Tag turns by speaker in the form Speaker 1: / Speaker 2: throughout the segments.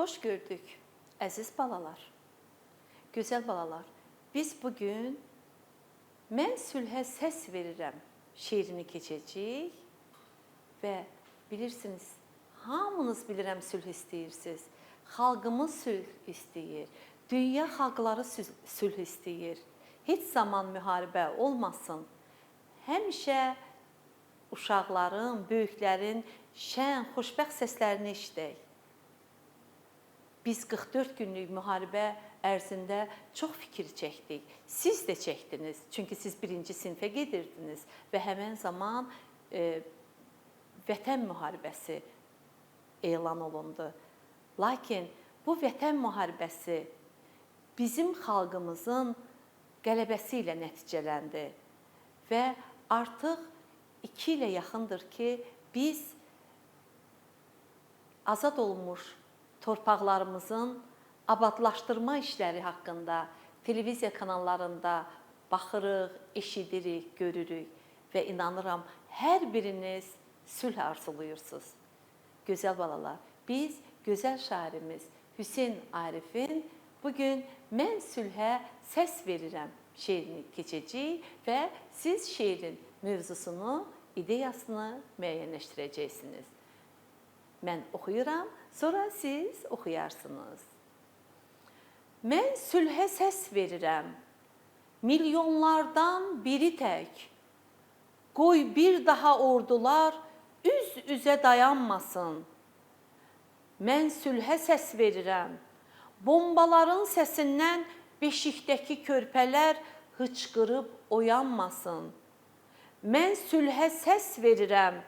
Speaker 1: Xoş gördük, əziz balalar. Gözəl balalar, biz bu gün Mən sülhə səs verirəm şeirini keçəcəyik və bilirsiniz, hamınız bilirəm sülh istəyirsiniz. Xalqımız sülh istəyir. Dünya xalqları sülh istəyir. Heç zaman müharibə olmasın. Həmişə uşaqların, böyüklərin şən, xoşbəxt səslərini eşidək. Biz 44 günlük müharibə ərzində çox fikir çəkdik. Siz də çəkdiniz, çünki siz birinci sinifə gedirdiniz və həmin zaman e, vətən müharibəsi elan olundu. Lakin bu vətən müharibəsi bizim xalqımızın qələbəsi ilə nəticələndi və artıq 2 ilə yaxındır ki, biz azad olmuş torpaqlarımızın abadlaşdırma işləri haqqında televiziya kanallarında baxırıq, eşidirik, görürük və inanıram hər biriniz sülh arzulayırsınız. Gözəl balalar, biz gözəl şairimiz Hüseyn Arifin bu gün mən sülhə səs verirəm şeirini keçəcəyik və siz şeirin mövzusunu, ideyasını müəyyənləşdirəcəksiniz. Mən oxuyuram, sonra siz oxuyarsınız. Mən sülhə səs verirəm. Milyonlardan biri tək. Qoy bir daha ordular üz-üzə dayanmasın. Mən sülhə səs verirəm. Bombaların səsindən beşikdəki körpələr hıçqırıb oyanmasın. Mən sülhə səs verirəm.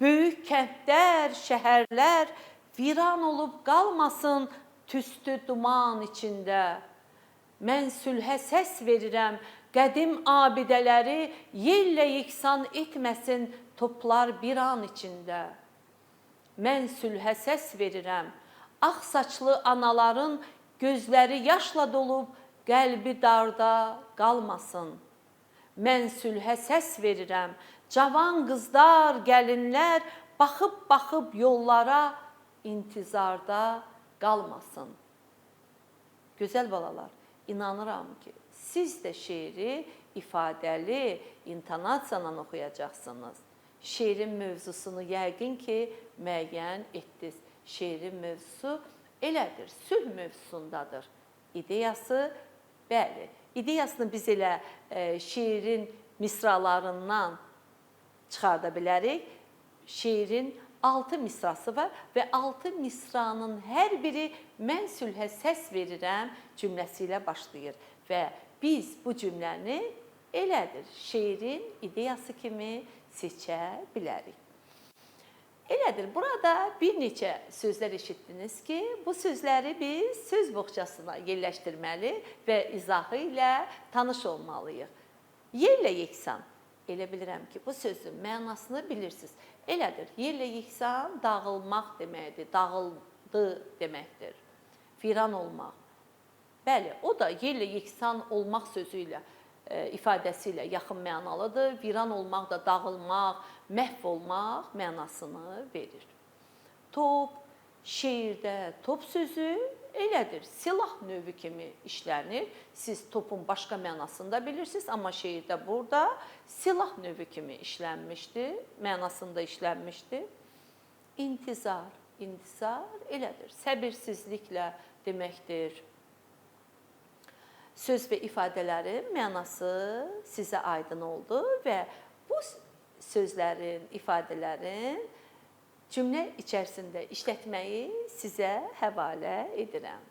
Speaker 1: Böyük kəndlər, şəhərlər viran olub qalmasın tüstü duman içində. Mən sülhə səs verirəm, qədim abidələri yellə yeksan etməsin toplar bir an içində. Mən sülhə səs verirəm, ağ saçlı anaların gözləri yaşla dolub qəlbi darda qalmasın. Mən sülhə səs verirəm, cavan qızlar, gəlinlər baxıb-baxıb yollara intizarda qalmasın. Gözəl balalar, inanıram ki, siz də şeiri ifadəli, intonasiyala oxuyacaqsınız. Şeirin mövzusunu yəqin ki, müəyyən etdiniz. Şeirin mövzusu elədir, sülh mövzusundadır. İdeyası bəli, ideyasını biz elə e, şeirin misralarından çıxarda bilərik. Şeirin 6 misrası var və 6 misranın hər biri mən sülhə səs verirəm cümləsi ilə başlayır və biz bu cümləni elədir şeirin ideyası kimi seçə bilərik. Elədir. Burada bir neçə sözlər eşitdiniz ki, bu sözləri biz söz boğçasına yerləşdirməli və izahı ilə tanış olmalıyıq. Yerlə yeksan elə bilirəm ki, bu sözün mənasını bilirsiniz. Elədir. Yerlə yeksan dağılmaq deməkdir, dağıldı deməkdir. Viran olmaq. Bəli, o da yerlə yeksan olmaq sözü ilə e, ifadəsi ilə yaxın mənalıdır. Viran olmaq da dağılmaq, məhv olmaq mənasını verir. Top şeirdə top sözü elədir. Silah növü kimi işlənir. Siz topun başqa mənasını da bilirsiniz, amma şeirdə burada silah növü kimi işlənmişdi, mənasında işlənmişdi. İntizar, intizar elədir. Səbirsizliklə deməkdir. Söz və ifadələrin mənası sizə aydın oldu və bu sözlərin, ifadələrin cümlə içərisində işlətməyi sizə həvalə edirəm.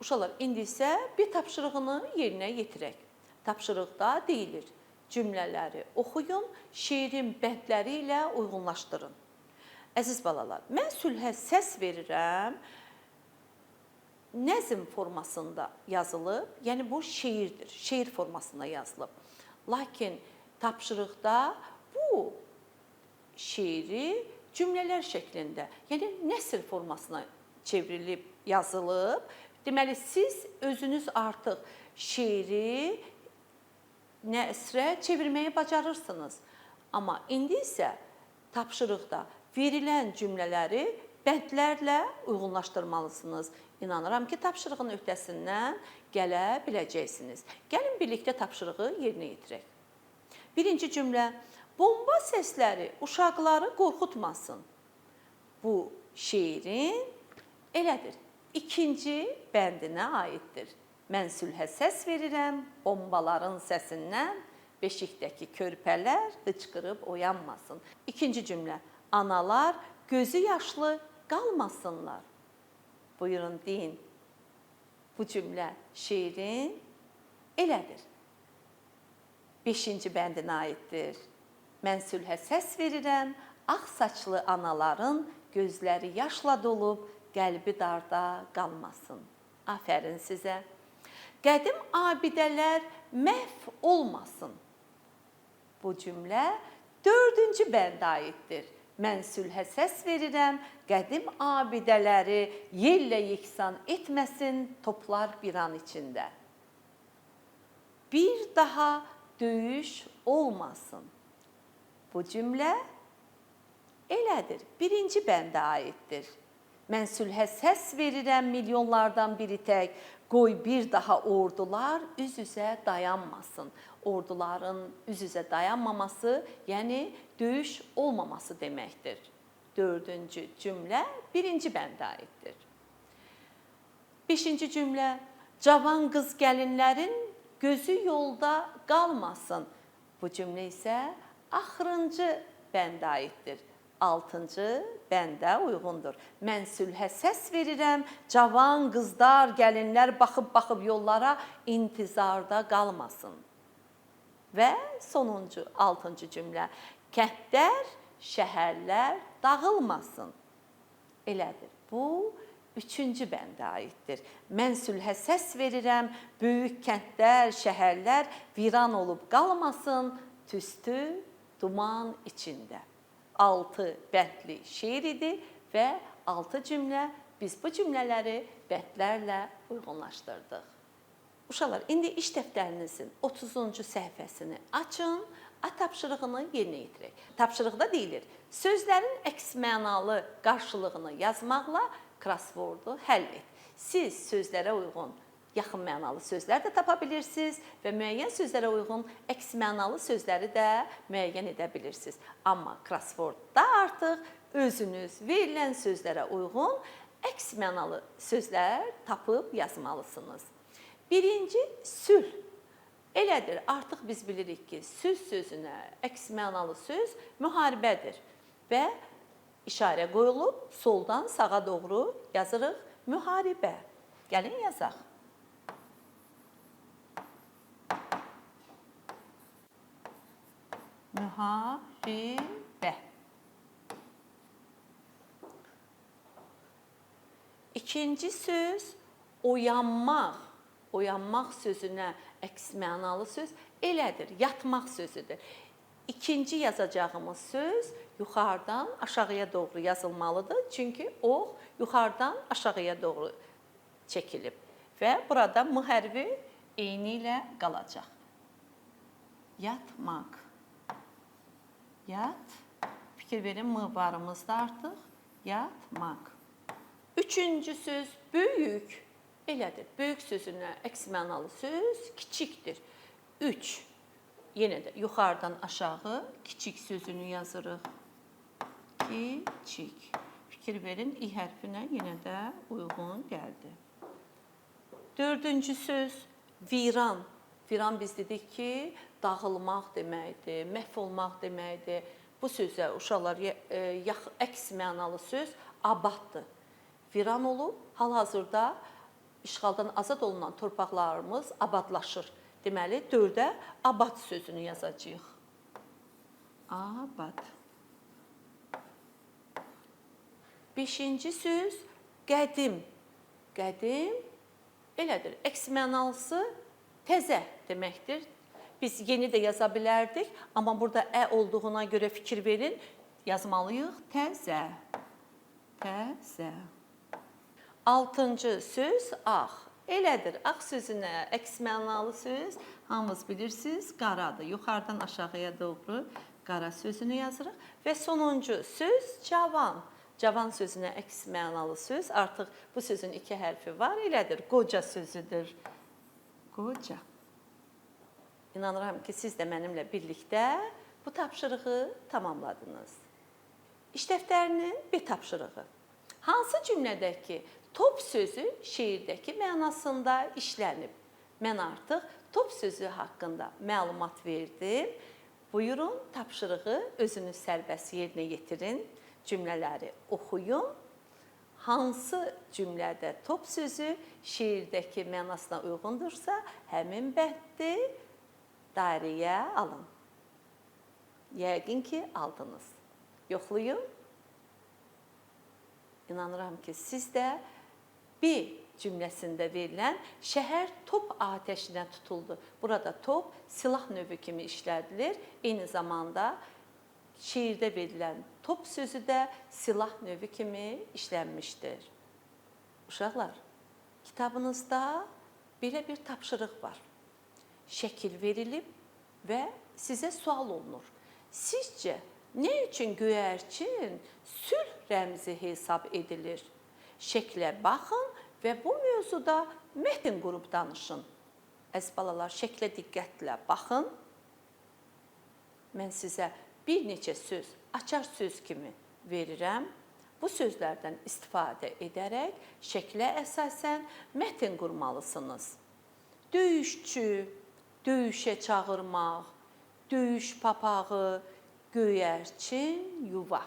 Speaker 1: Uşaqlar, indi isə bir tapşırığını yerinə yetirək. Tapşırıqda deyilir: cümlələri oxuyun, şeirin bəndləri ilə uyğunlaşdırın. Əziz balalar, mən sülhə səs verirəm. Nəzm formasında yazılıb, yəni bu şeirdir, şeir formasında yazılıb. Lakin tapşırıqda bu şeiri cümlələr şəklində, yəni nəsr formasına çevrilib, yazılıb. Deməli siz özünüz artıq şeiri nəsrə çevirməyi bacarırsınız. Amma indi isə tapşırıqda verilən cümlələri bəndlərlə uyğunlaşdırmalısınız. İnanıram ki, tapşırığın öhdəsindən gələ biləcəksiniz. Gəlin birlikdə tapşırığı yerinə yetirək. Birinci cümlə: Bomba səsləri uşaqları qorxutmasın. Bu şeirin elədir. İkinci bəndinə aiddir. Mən sülhə səs verirəm, bombaların səsindən beşikdəki körpələr hıçqırıb oyanmasın. İkinci cümlə: Analar gözü yaşlı qalmasınlar. Buyurun deyin. Bu cümlə şeirin elədir. 5-ci bəndinə aiddir. Mən sülhə səs verirəm, ağ saçlı anaların gözləri yaşla dolub, qəlbi darda qalmasın. Afərin sizə. Qədim abidələr məhv olmasın. Bu cümlə 4-cü bəndə aiddir. Mən sülhə səs verirəm, qədim abidələri yerlə yeksan etməsin toplar bir an içində. Bir daha döyüş olmasın. Bu cümlə elədir. Birinci bəndə aiddir. Mən sülhə səs verirəm milyonlardan biri tək. Qoy bir daha ordular üz-üzə dayanmasın. Orduların üz-üzə dayanmaması, yəni döyüş olmaması deməkdir. 4-cü cümlə birinci bəndə aiddir. 5-ci cümlə cavan qız gəlinlərin gözü yolda qalmasın. Bu cümlə isə axırıncı bəndə aiddir. 6-cı bəndə uyğundur. Mən sülhə səs verirəm, cavan qızlar, gəlinlər baxıb-baxıb yollara intizarda qalmasın. Və sonuncu 6-cı cümlə. Kəndlər, şəhərlər dağılmasın. Elədir. Bu 3-cü bəndə aiddir. Mən sülhə səs verirəm, böyük kəndlər, şəhərlər viran olub qalmasın, tüstü, duman içində. 6 bəndli şeir idi və 6 cümlə biz bu cümlələri bəndlərlə uyğunlaşdırdıq. Uşaqlar, indi iş dəftərinizin 30-cu səhifəsini açın, A tapşırığını yerinə yetirək. Tapşırıqda deyilir: sözlərin əks mənalı qarşılığını yazmaqla krossvordu həll et. Siz sözlərə uyğun yaxın mənalı sözlər də tapa bilirsiniz və müəyyən sözlərə uyğun əks mənalı sözləri də müəyyən edə bilirsiniz. Amma krossvordda artıq özünüz verilən sözlərə uyğun əks mənalı sözlər tapıb yazmalısınız. Birinci sülh Elədir, artıq biz bilirik ki, söz sözünə əks mənalı söz müharibədir və işarə qoyulub soldan sağa doğru yazırıq müharibə. Gəlin yazaq. Müharibə. İkinci söz oyanmaq. Oyanmaq sözünə əks mənalı söz elədir, yatmaq sözüdür. İkinci yazacağımız söz yuxarıdan aşağıya doğru yazılmalıdır. Çünki o yuxarıdan aşağıya doğru çəkilib və burada m hərfi eyni ilə qalacaq. Yatmaq. Yat. Fikir verin m varımızda artıq yatmaq. Üçüncü söz böyük. Elədir. Böyük sözünə əks mənalı söz kiçikdir. 3. Yenə də yuxarıdan aşağı kiçik sözünü yazırıq. Kiçik. Fikir verin, i hərfinə yenə də uyğun gəldi. Dördüncü söz viran. Viran biz dedik ki, dağılmaq deməkdir, məhv olmaq deməkdir. Bu sözə uşaqlar e, əks mənalı söz abaddır. Viran olub, hal-hazırda işğaldan azad olunan torpaqlarımız abadlaşır. Deməli 4-ə abad sözünü yazacağıq. Abad. 5-ci söz qədim. Qədim elədir. Əks mənalısı təzə deməkdir. Biz yeni də yaza bilərdik, amma burada ə olduğuna görə fikir verin, yazmalıyıq təzə. Təzə. Altıncı söz ağ. Elədir, ağ sözünə əks mənalı söz hamınız bilirsiniz, qaradır. Yuxarıdan aşağıya doğru qara sözünü yazırıq və sonuncu söz cavan. Cavan sözünə əks mənalı söz, artıq bu sözün iki hərfi var, elədir. Qoca sözüdür. Qoca. İnanıram ki, siz də mənimlə birlikdə bu tapşırığı tamamladınız. İş dəftərinin bir tapşırığı. Hansı cümlədəki top sözü şeirdəki mənasında işlənib? Mən artıq top sözü haqqında məlumat verdim. Buyurun, tapşırığı özünüz sərbəst yerinə yetirin, cümlələri oxuyun. Hansı cümlədə top sözü şeirdəki mənasına uyğundursa, həmin bəndi dairəyə alın. Yəqin ki, aldınız. Yoxlayın. İnanıram ki, siz də B cümləsində verilən şəhər top atəşinə tutuldu. Burada top silah növü kimi işlədilir. Eyni zamanda şeirdə verilən top sözü də silah növü kimi işlənmişdir. Uşaqlar, kitabınızda belə bir tapşırıq var. Şəkil verilib və sizə sual olunur. Sizcə nə üçün göyərçin sülh rəmzi hesab edilir? Şəklə baxın və bu mövzuda mətn qurub danışın. Əziz balalar, şəklə diqqətlə baxın. Mən sizə bir neçə söz, açar söz kimi verirəm. Bu sözlərdən istifadə edərək şəklə əsasən mətn qurmalısınız. Döyüşçü, döyüşə çağırmaq, döyüş papağı, göyərçin, yuva.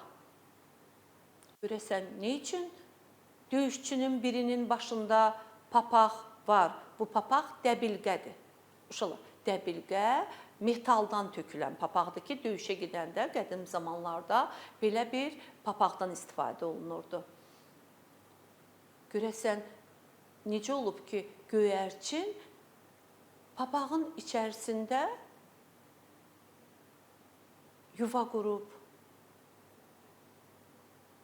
Speaker 1: Görəsən nə üçün döyüşçünün birinin başında papaq var? Bu papaq dəbilqədir. Uşaqlar, dəbilqə metaldan tökülən papaqdır ki, döyüşə gedəndə qədim zamanlarda belə bir papaqdan istifadə olunurdu. Görəsən necə olub ki, göyərçin papağın içərisində yuva qurub.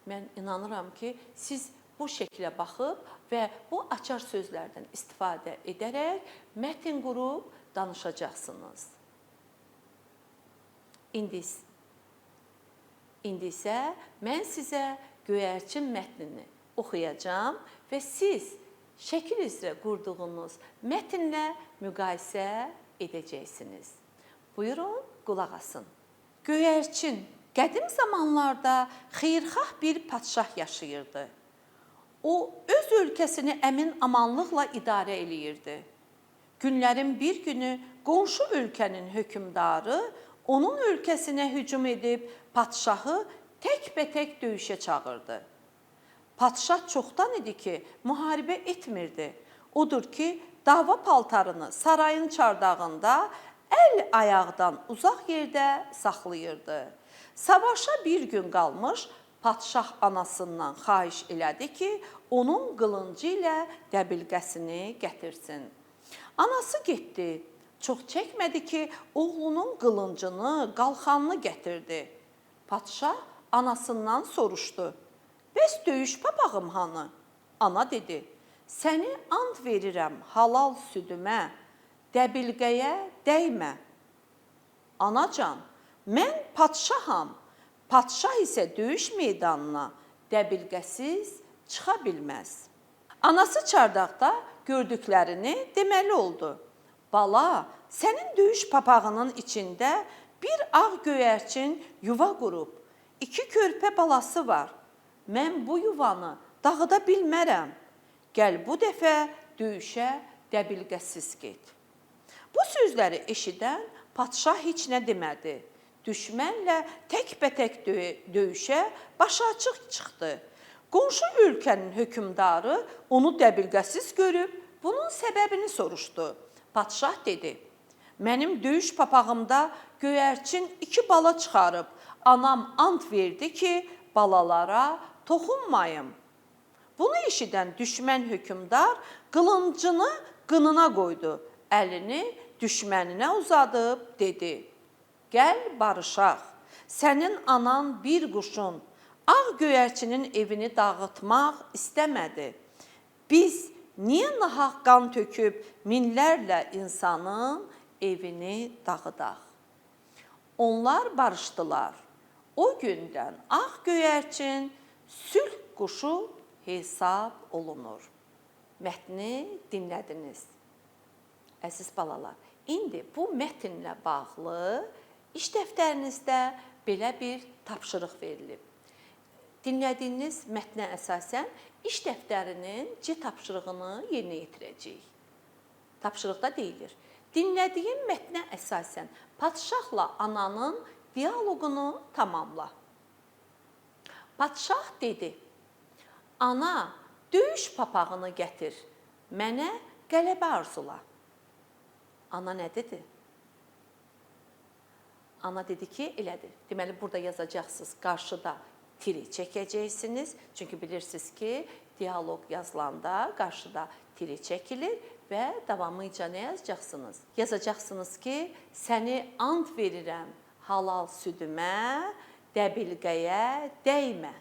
Speaker 1: Mən inanıram ki, siz bu şəklə baxıb və bu açar sözlərdən istifadə edərək mətn qurub danışacaqsınız. İndi İndi isə mən sizə göyərçin mətnini oxuyacağam və siz şəkil üzrə qurduğunuz mətnlə müqayisə edəcəksiniz. Buyurun, qulaq asın. Göyərçin qədim zamanlarda xeyirxah bir padşah yaşayırdı. O öz ölkəsini əmin-amanlıqla idarə eləyirdi. Günlərin bir günü qonşu ölkənin hökmdarı onun ölkəsinə hücum edib padşahı təkbətək döyüşə çağırdı. Padşah çoxdan idi ki, müharibə etmirdi. Odur ki, dava paltarını sarayın çardağında əl ayaqdan uzaq yerdə saxlayırdı. Savaşa bir gün qalmış padşah anasından xahiş elədi ki, onun qılıncı ilə dəbilqəsini gətirsin. Anası getdi. Çox çəkmədi ki, oğlunun qılıncını, qalxanını gətirdi. Padşah anasından soruşdu: "Bəs döyüş papağım hanı?" Ana dedi: "Səni and verirəm halal südümə, dəbilqəyə dəymə." Anacan, mən padşaham. Padşah isə döyüş meydanına dəbilqəsiz çıxa bilməz. Anası çardaqda gördüklərini deməli oldu. Bala, sənin döyüş papağının içində bir ağ göyərçin yuva qurub. İki körpə balası var. Mən bu yuvanı dağıda bilmərəm. Gəl bu dəfə döyüşə dəbilqəsiz get. Bu sözləri eşidən padşah heç nə demədi. Düşmənlə təkbətək döyüşə başı açıq çıxdı. Qonşu ölkənin hökmdarı onu dəbilqəsiz görüb bunun səbəbini soruşdu. Padşah dedi: "Mənim döyüş papağımda göyərçin iki bala çıxarıb. Anam ant verdi ki, balalara toxunmayım." Bunu eşidən düşmən hökmdar qılıncını qınına qoydu. Əlini düşməninə uzadıb dedi: "Gəl barışaq. Sənin anan bir quşun ağ göyərçinin evini dağıtmaq istəmədi. Biz niyə nahaq qan töküb minlərlə insanın evini dağıdaq?" Onlar barışdılar. O gündən ağ göyərçin Sülh quşu hesab olunur. Mətni dinlədiniz. Əziz balalar, indi bu mətnlə bağlı iş dəftərinizdə belə bir tapşırıq verilib. Dinlədiyiniz mətnə əsasən iş dəftərinin C tapşırığını yerinə yetirəcəyik. Tapşırıqda deyilir: Dinlədiyin mətnə əsasən padşahla ananın dialoqunu tamamla. Padşah dedi: Ana, döyüş papağını gətir. Mənə qələbə arzula. Ana nə dedi? Ana dedi ki, elədir. Deməli burada yazacaqsınız, qarşıda tiri çəkəcəksiniz. Çünki bilirsiniz ki, dialoq yazılanda qarşıda tiri çəkilir və davamıca nə yazacaqsınız? Yazacaqsınız ki, səni ant verirəm halal südümə, dəbilqəyə dəymə.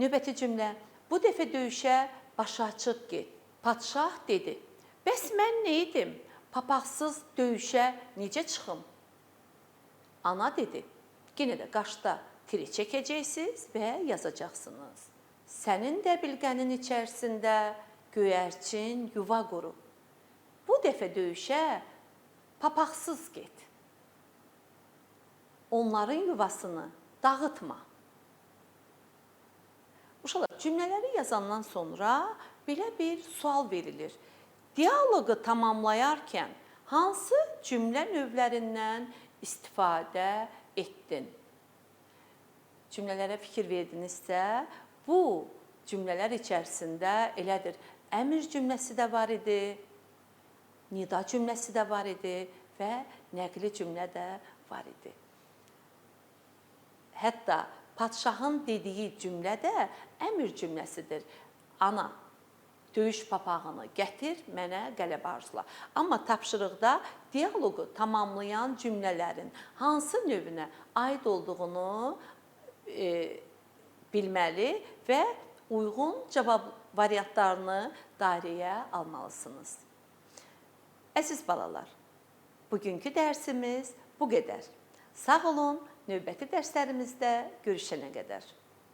Speaker 1: Növbəti cümlə. Bu dəfə döyüşə başı açıq get. Padşah dedi: "Bəs mən nə edim? Papaqsız döyüşə necə çıxım?" Ana dedi: "Yenə də qaşda tiri çəkəcəksiniz və yazacaqsınız. Sənin dəbilqənin içərisində göyərçin yuva qurub. Bu dəfə döyüşə papaqsız get. Onların yuvasını dağıtma." Uşaqlar, cümlələri yazandan sonra belə bir sual verilir. Dialoqu tamamlayarkən hansı cümlə növlərindən istifadə etdin? Cümlələrə fikir verdinizsə, bu cümlələr içərisində elədir. Əmr cümləsi də var idi, nida cümləsi də var idi və nəqli cümlə də var idi. Hətta padşahın dediyi cümlə də əmr cümləsidir. Ana, döyüş papağını gətir, mənə qələbə arzula. Amma tapşırıqda dialoqu tamamlayan cümlələrin hansı növünə aid olduğunu e, bilməli və uyğun cavab variantlarını dairəyə almalısınız. Əziz balalar, bugünkü dərsimiz bu qədər. Sağ olun, növbəti dərslərimizdə görüşənə qədər.